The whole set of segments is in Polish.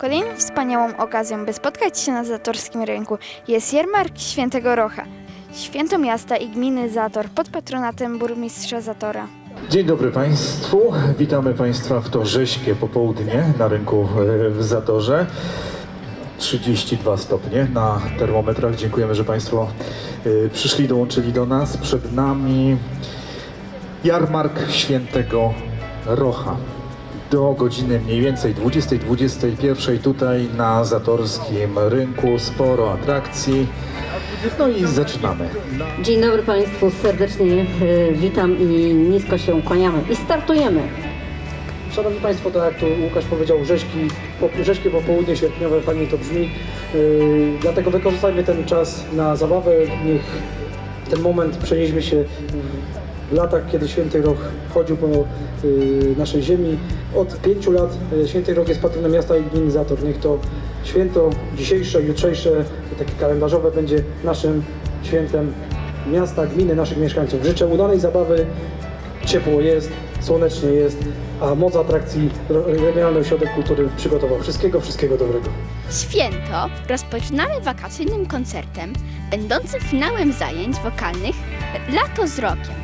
Kolejną wspaniałą okazją, by spotkać się na Zatorskim Rynku jest jarmark Świętego Rocha. Święto miasta i gminy Zator pod patronatem burmistrza Zatora. Dzień dobry Państwu. Witamy Państwa w to rześkie popołudnie na rynku e, w Zatorze. 32 stopnie na termometrach. Dziękujemy, że Państwo e, przyszli, dołączyli do nas. Przed nami jarmark Świętego Rocha. Do godziny mniej więcej 20-21 tutaj na Zatorskim Rynku. Sporo atrakcji. No i zaczynamy. Dzień dobry Państwu, serdecznie e, witam i nisko się kłaniamy. I startujemy. Szanowni Państwo, tak jak tu Łukasz powiedział, rzeźki, po, rzeźkie popołudnie sierpniowe, fajnie to brzmi. Yy, dlatego wykorzystajmy ten czas na zabawę. Niech ten moment przenieśmy się w latach, kiedy Święty Roch chodził po yy, naszej ziemi. Od pięciu lat yy, Święty Roch jest patronem miasta i gminy Zator. Niech to święto dzisiejsze, jutrzejsze, takie kalendarzowe będzie naszym świętem miasta, gminy, naszych mieszkańców. Życzę udanej zabawy, ciepło jest, słonecznie jest, a moc atrakcji Regionalny Ośrodek Kultury przygotował. Wszystkiego, wszystkiego dobrego. Święto rozpoczynamy wakacyjnym koncertem, będącym finałem zajęć wokalnych Lato z rokiem.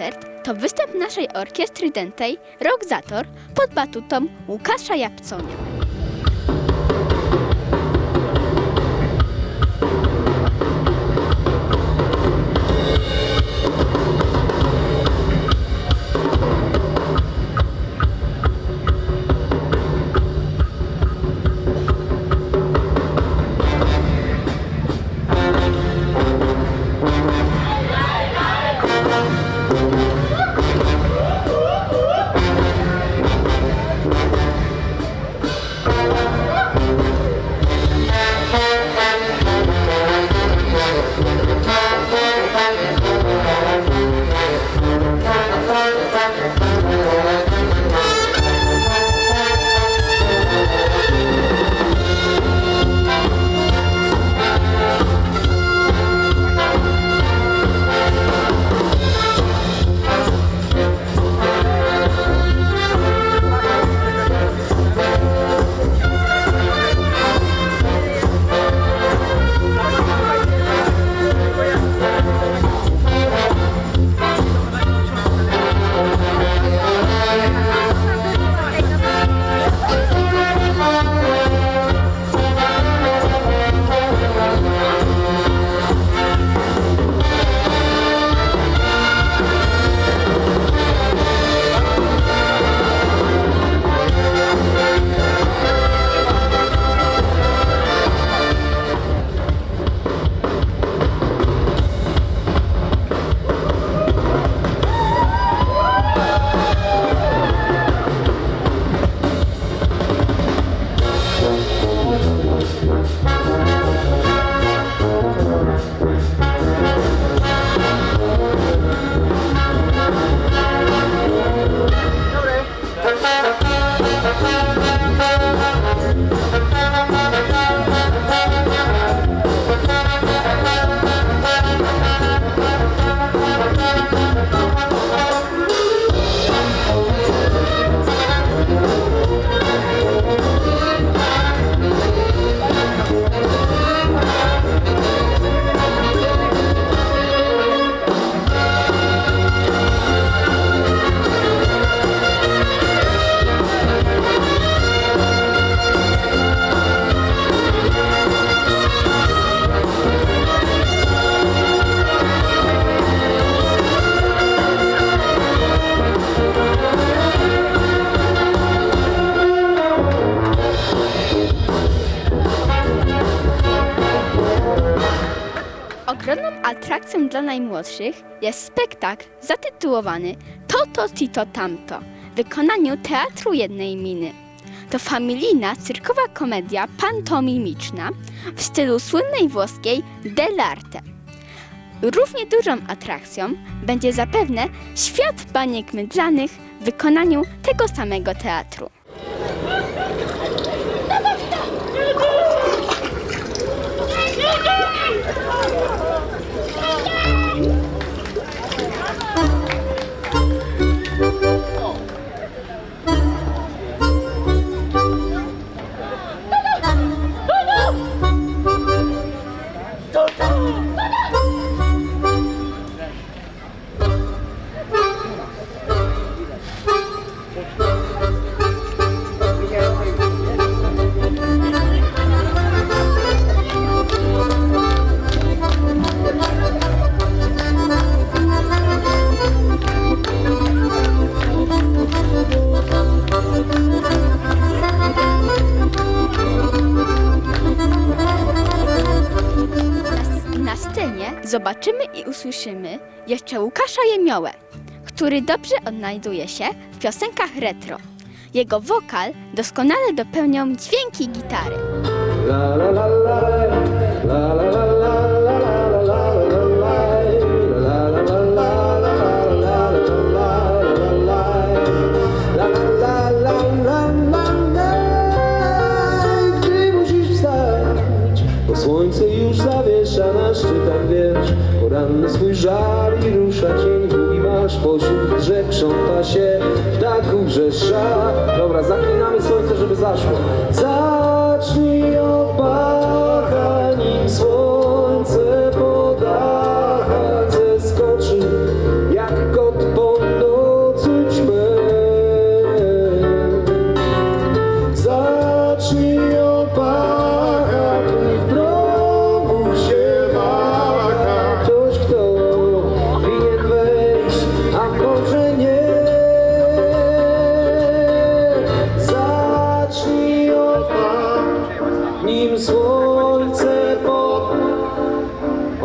Koncert to występ naszej orkiestry dętej Rock Zator pod batutą Łukasza Japconia. Dla najmłodszych jest spektakl zatytułowany Toto Tito Tamto w wykonaniu Teatru Jednej Miny. To familijna cyrkowa komedia pantomimiczna w stylu słynnej włoskiej Dell'arte. Równie dużą atrakcją będzie zapewne Świat Baniek Mydlanych w wykonaniu tego samego teatru. Jeszcze Łukasza Jemiołę, który dobrze odnajduje się w piosenkach retro. Jego wokal doskonale dopełnią dźwięki gitary. La la la la, krząta się, ptaków wrzesza. Dobra, zaklinamy słońce, żeby zaszło. Zacznij od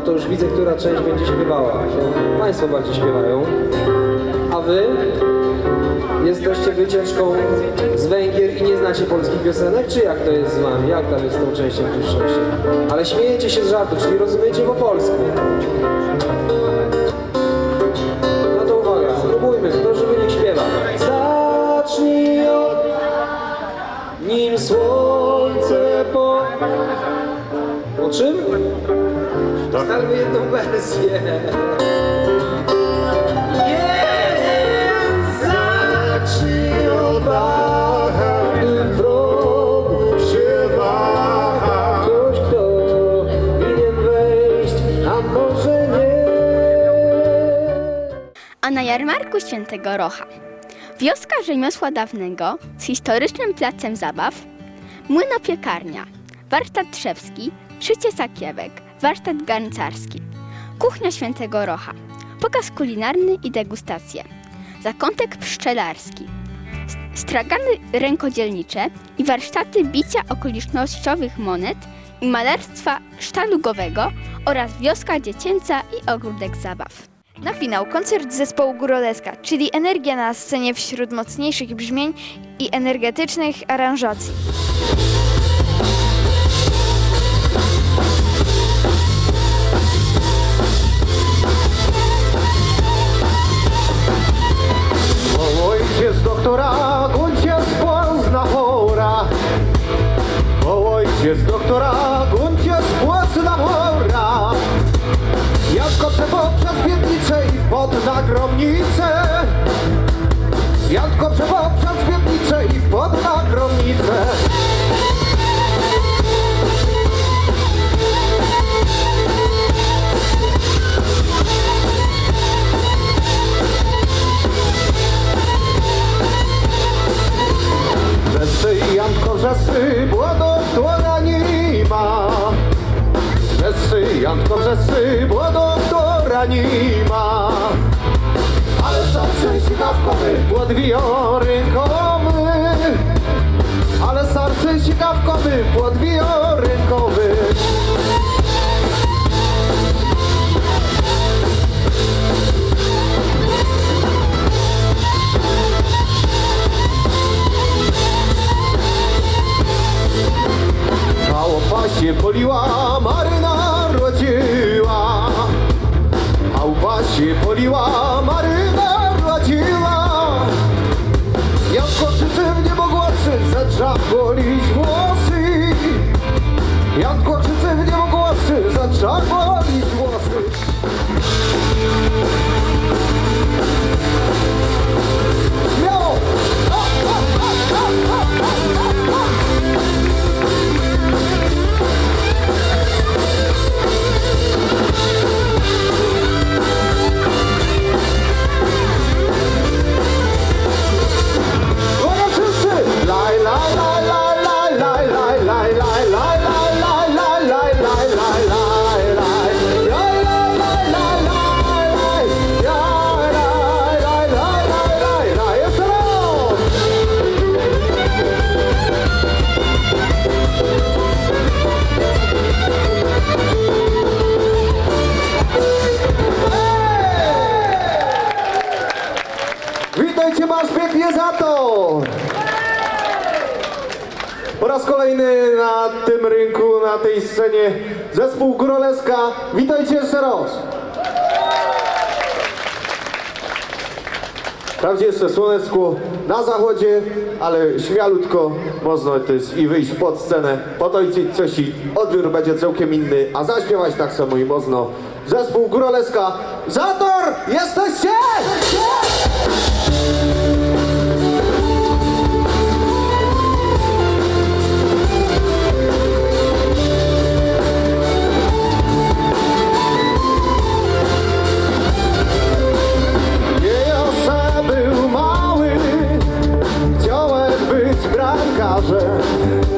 Oto już widzę, która część będzie śpiewała. To Państwo bardziej śpiewają. A wy? Jesteście wycieczką z Węgier i nie znacie polskich piosenek? Czy jak to jest z wami? Jak tam jest z tą częścią się? Ale śmiejecie się z żartu, czyli rozumiecie po polsku. No to uwaga, spróbujmy, kto żeby nie śpiewa. Zacznij od nim słońce po... O czym? Ustalmy jedną wersję. A może nie. A na jarmarku Świętego Rocha wioska rzemiosła dawnego z historycznym placem zabaw, młynopiekarnia, warsztat trzewski, szycie sakiewek, warsztat garncarski, kuchnia Świętego Rocha, pokaz kulinarny i degustacje, zakątek pszczelarski, stragany rękodzielnicze i warsztaty bicia okolicznościowych monet i malarstwa sztalugowego oraz wioska dziecięca i ogródek zabaw. Na finał koncert zespołu Góroleska, czyli energia na scenie wśród mocniejszych brzmień i energetycznych aranżacji. Tej scenie zespół Góroleska. Witajcie jeszcze raz! Wprawdzie jeszcze słoneczko na zachodzie, ale śmialutko można też i wyjść pod scenę, potojczyć coś i odbiór będzie całkiem inny, a zaśpiewać tak samo i mocno. Zespół Góroleska. Zator! Jesteście? Jejosa a casa.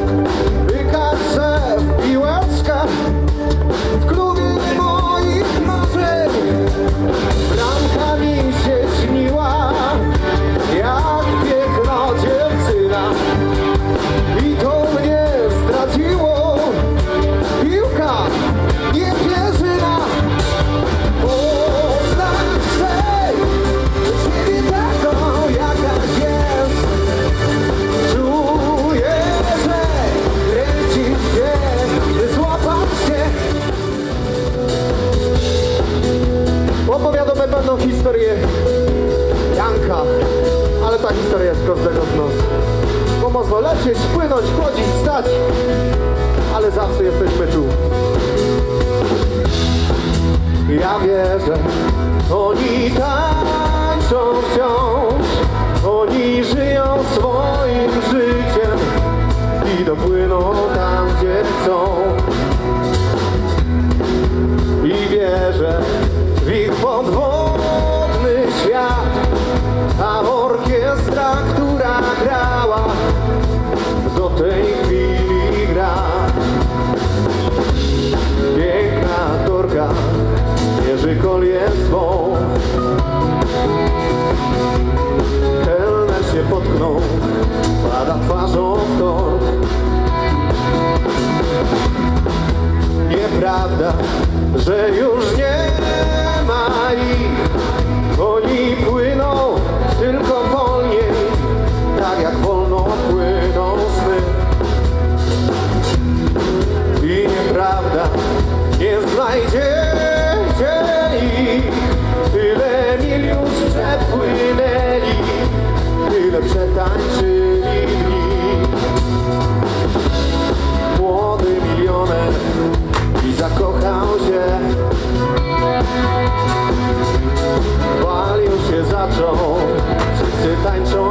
Nieprawda, że już nie ma ich. Oni płyną tylko wolniej Tak jak wolno płyną sny. I nieprawda, nie znajdziecie ich. Tyle mil już przepłynęli, tyle przetańczyli Bal już się zaczął, wszyscy tańczą